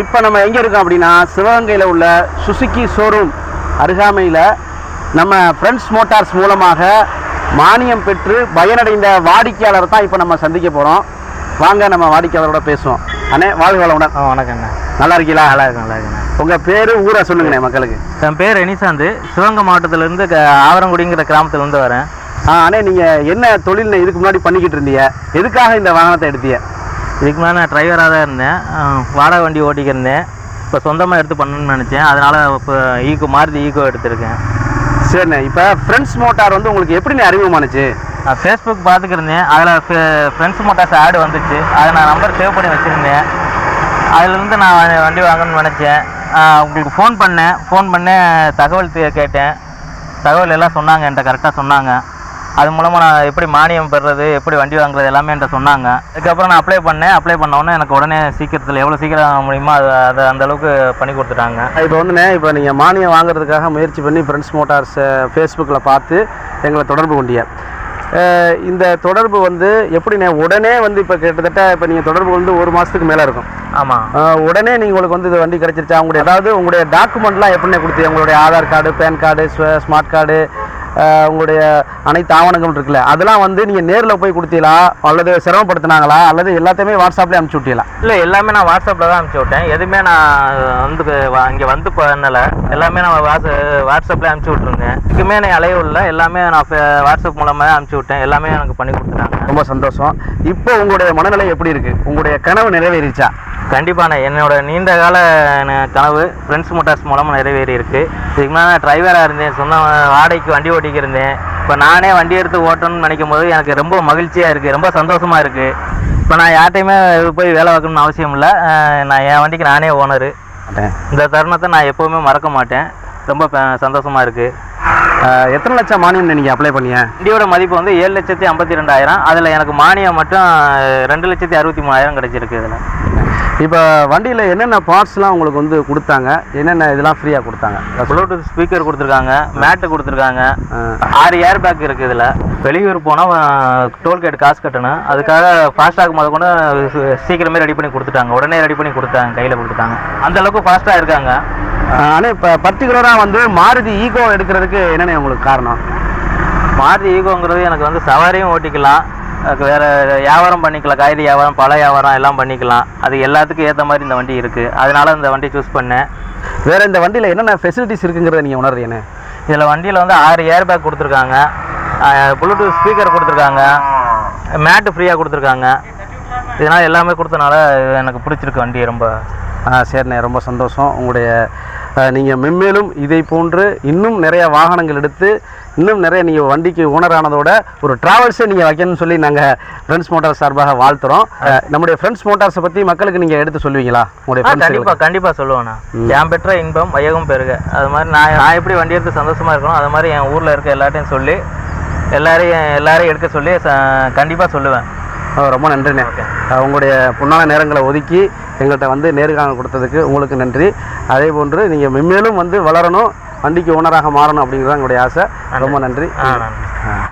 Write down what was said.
இப்போ நம்ம எங்கே இருக்கோம் அப்படின்னா சிவகங்கையில் உள்ள சுசுக்கி ஷோரூம் அருகாமையில் நம்ம ஃப்ரெண்ட்ஸ் மோட்டார்ஸ் மூலமாக மானியம் பெற்று பயனடைந்த வாடிக்கையாளரை தான் இப்போ நம்ம சந்திக்க போகிறோம் வாங்க நம்ம வாடிக்கையாளரோட பேசுவோம். அண்ணே வாழ்க வளமுடன். ஆ வணக்கண்ணே நல்லா இருக்கீங்களா? நல்லா இருக்கேன் நல்லா இருக்கேன் உங்கள் பேர் ஊரை சொல்லுங்கண்ணே மக்களுக்கு. என் பேர் ரெனிசாந்து சிவகங்கை மாவட்டத்திலேருந்து ஆவரங்குடிங்கிற கிராமத்துலேருந்து வரேன். ஆ அண்ணே நீங்கள் என்ன தொழில் இதுக்கு முன்னாடி பண்ணிக்கிட்டு இருந்தீங்க? எதுக்காக இந்த வாகனத்தை எடுத்தீங்க? இதுக்கு முன்னாடி நான் டிரைவராக தான் இருந்தேன். வாடகை வண்டி ஓட்டிக்கிருந்தேன் இப்போ சொந்தமாக எடுத்து பண்ணணும்னு நினச்சேன். அதனால் இப்போ ஈகோ மாருதி ஈகோ எடுத்திருக்கேன். சரிண்ணே இப்போ ஃப்ரெண்ட்ஸ் மோட்டார் வந்து உங்களுக்கு எப்படிண்ணே அறிமுகமானுச்சு? நான் ஃபேஸ்புக் பார்த்துக்கிருந்தேன் அதில் ஃப்ரெண்ட்ஸ் மோட்டார்ஸ் ஆடு வந்துச்சு. அதை நான் நம்பர் சேவ் பண்ணி வச்சுருந்தேன். அதுலேருந்து நான் வண்டி வாங்கணும்னு நினச்சேன். உங்களுக்கு ஃபோன் பண்ணேன். ஃபோன் பண்ணேன். தகவல் கேட்டேன். தகவல் எல்லாம் சொன்னாங்க. என்கிட்ட கரெக்டாக சொன்னாங்க. அது மூலமாக நான் எப்படி மானியம் பெறுறது எப்படி வண்டி வாங்குறது எல்லாமே என்கிட்ட சொன்னாங்க. அதுக்கப்புறம் நான் அப்ளை பண்ணேன். அப்ளை பண்ண உடனே எனக்கு உடனே சீக்கிரத்தில் எவ்வளோ சீக்கிரம் முடியுமோ அது அதை அந்த அளவுக்கு பண்ணி கொடுத்துட்டாங்க. இப்போ வந்துண்ணே இப்போ நீங்கள் மானியம் வாங்குறதுக்காக முயற்சி பண்ணி ஃப்ரெண்ட்ஸ் மோட்டார்ஸ் ஃபேஸ்புக்கில் பார்த்து எங்களை தொடர்பு அஹ் இந்த தொடர்பு வந்து எப்படிண்ணே உடனே வந்து இப்போ கிட்டத்தட்ட இப்போ நீங்கள் தொடர்பு வந்து ஒரு மாதத்துக்கு மேலே இருக்கும். ஆமாம் உடனே நீங்கள் உங்களுக்கு வந்து இது வண்டி கிடச்சிருச்சா? உங்களுடைய அதாவது உங்களுடைய டாக்குமெண்ட்லாம் எப்படிண்ணே கொடுத்தீங்க? உங்களுடைய Aadhaar card PAN card smart card உங்களுடைய அனைத்து ஆவணங்கள் இருக்குல்ல அதெல்லாம் வந்து நீங்கள் நேரில் போய் கொடுத்தீங்களா? அல்லது சிரமப்படுத்தினாங்களா? அல்லது எல்லாத்தையுமே வாட்ஸ்அப்லேயே அனுப்பிச்சி விட்டீங்களா? இல்லை எல்லாமே நான் வாட்ஸ்அப்பில் தான் அனுப்பிச்சி விட்டேன். எதுவுமே நான் வந்து இங்கே வந்து பண்ணலை. எல்லாமே நான் வாட்ஸ் வாட்ஸ்அப்பில் அனுப்பிச்சி விட்ருந்தேன் இதுக்குமே அலைய இல்லை. எல்லாமே நான் வாட்ஸ்அப் மூலமாக அனுப்பிச்சி விட்டேன். எல்லாமே எனக்கு பண்ணி கொடுத்துட்டாங்க. ரொம்ப சந்தோஷம். இப்போ உங்களுடைய மனநிலை எப்படி இருக்குது உங்களுடைய கனவு நிறைவேறிச்சா? கண்டிப்பாண்ணே என்னோட நீண்ட கால கனவு ஃப்ரெண்ட்ஸ் மோட்டார்ஸ் மூலமாக நிறைவேறி இருக்கு. இதுக்கு முன்னாடி நான் டிரைவராக இருந்தேன். சொந்த வாடகைக்கு வண்டி ஓட்டிக்கு இருந்தேன். இப்போ நானே வண்டி எடுத்து ஓட்டணும்னு நினைக்கும் போது எனக்கு ரொம்ப மகிழ்ச்சியாக இருக்குது ரொம்ப சந்தோஷமாக இருக்குது இப்போ நான் யார்ட்டையுமே போய் வேலை பார்க்கணும்னு அவசியம் இல்லை. நான் என் வண்டிக்கு நானே ஓனரு இந்த தருணத்தை நான் எப்போவுமே மறக்க மாட்டேன். ரொம்ப ப- சந்தோஷமா இருக்கு. அஹ் எத்தனை லட்சம் மானியம் நீங்கள் அப்ளை பண்ணீங்க வண்டியோட மதிப்பு வந்து ஏழு லட்சத்தி ஐம்பத்தி ரெண்டாயிரம். அதில் எனக்கு மானியம் மட்டும் ரெண்டு லட்சத்தி அறுபத்தி மூணாயிரம் கிடைச்சிருக்கு இதில். இப்போ வண்டியில் என்னென்ன பார்ட்ஸ்லாம் உங்களுக்கு வந்து கொடுத்தாங்க? என்னென்ன இதெல்லாம் ஃப்ரீயாக கொடுத்தாங்க? ப்ளூடூத் ஸ்பீக்கர் கொடுத்துருக்காங்க மேட்டு கொடுத்துருக்காங்க ஆறு ஏர் பேக் இருக்குது இதில். வெளியூர் போனால் டோல்கேட் காசு கட்டணும். அதுக்காக ஃபாஸ்டாக் முத கொண்டு சீக்கிரமே ரெடி பண்ணி கொடுத்துட்டாங்க. உடனே ரெடி பண்ணி கொடுத்தாங்க கையில் கொடுத்துட்டாங்க. அந்த அளவுக்கு ஃபாஸ்ட்டாக இருக்காங்க. ஆனால் இப்போ பர்டிகுலராக வந்து மாருதி ஈகோ எடுக்கிறதுக்கு என்னென்ன உங்களுக்கு காரணம்? மாருதி ஈகோங்கிறது எனக்கு வந்து சவாரியும் ஓட்டிக்கலாம். வேற வியாபாரம் பண்ணிக்கலாம். காய்கறி வியாபாரம் பழ வியாபாரம் எல்லாம் பண்ணிக்கலாம். அது எல்லாத்துக்கும் ஏற்ற மாதிரி இந்த வண்டி இருக்குது அதனால இந்த வண்டி சூஸ் பண்ணேன். வேற இந்த வண்டியில் என்னென்ன ஃபெசிலிட்டிஸ் இருக்குங்கிறத நீங்கள் உணர்றீங்கன்னு இதில் வண்டியில் வந்து ஆறு ஏர் பேக் கொடுத்துருக்காங்க ப்ளூடூத் ஸ்பீக்கர் கொடுத்துருக்காங்க. மேட்டு ஃப்ரீயாக கொடுத்துருக்காங்க. இதனால் எல்லாமே கொடுத்தனால எனக்கு பிடிச்சிருக்கு வண்டி ரொம்ப. ஆ சரிண்ணே. ரொம்ப சந்தோஷம். உங்களுடைய நீங்கள் மென்மேலும் இதை போன்று இன்னும் நிறைய வாகனங்கள் எடுத்து இன்னும் நிறைய நீங்கள் வண்டிக்கு ஓனர் ஆனதோட ஒரு டிராவல்ஸை நீங்கள் வைக்கணும்னு சொல்லி நாங்கள் ஃப்ரெண்ட்ஸ் மோட்டார்ஸ் சார்பாக வாழ்த்துறோம். நம்முடைய ஃப்ரெண்ட்ஸ் மோட்டார்ஸை பற்றி மக்களுக்கு நீங்கள் எடுத்து சொல்லுவீங்களா? உங்களுடைய கண்டிப்பாக கண்டிப்பாக சொல்லுவேண்ணா என் பெற்ற இன்பம் வையகம் பெருக. அது மாதிரி நான் நான் எப்படி வண்டி எடுத்து சந்தோஷமாக இருக்கணும் அது மாதிரி என் ஊரில் இருக்க எல்லாத்தையும் சொல்லி எல்லாரையும் எல்லாரையும் எடுக்க சொல்லி கண்டிப்பாக சொல்லுவேன். ரொம்ப நன்றிண்ணே. உங்களுடைய பொன்னான நேரங்களை ஒதுக்கி எங்கள்கிட்ட வந்து நேர்காணல் கொடுத்ததுக்கு உங்களுக்கு நன்றி. அதே போன்று நீங்கள் மென்மேலும் வந்து வளரணும் வண்டிக்கு ஓனராக மாறணும் அப்படிங்கிறது தான் எங்களுடைய ஆசை. ரொம்ப நன்றி. ஆ நன்றி. ஆ.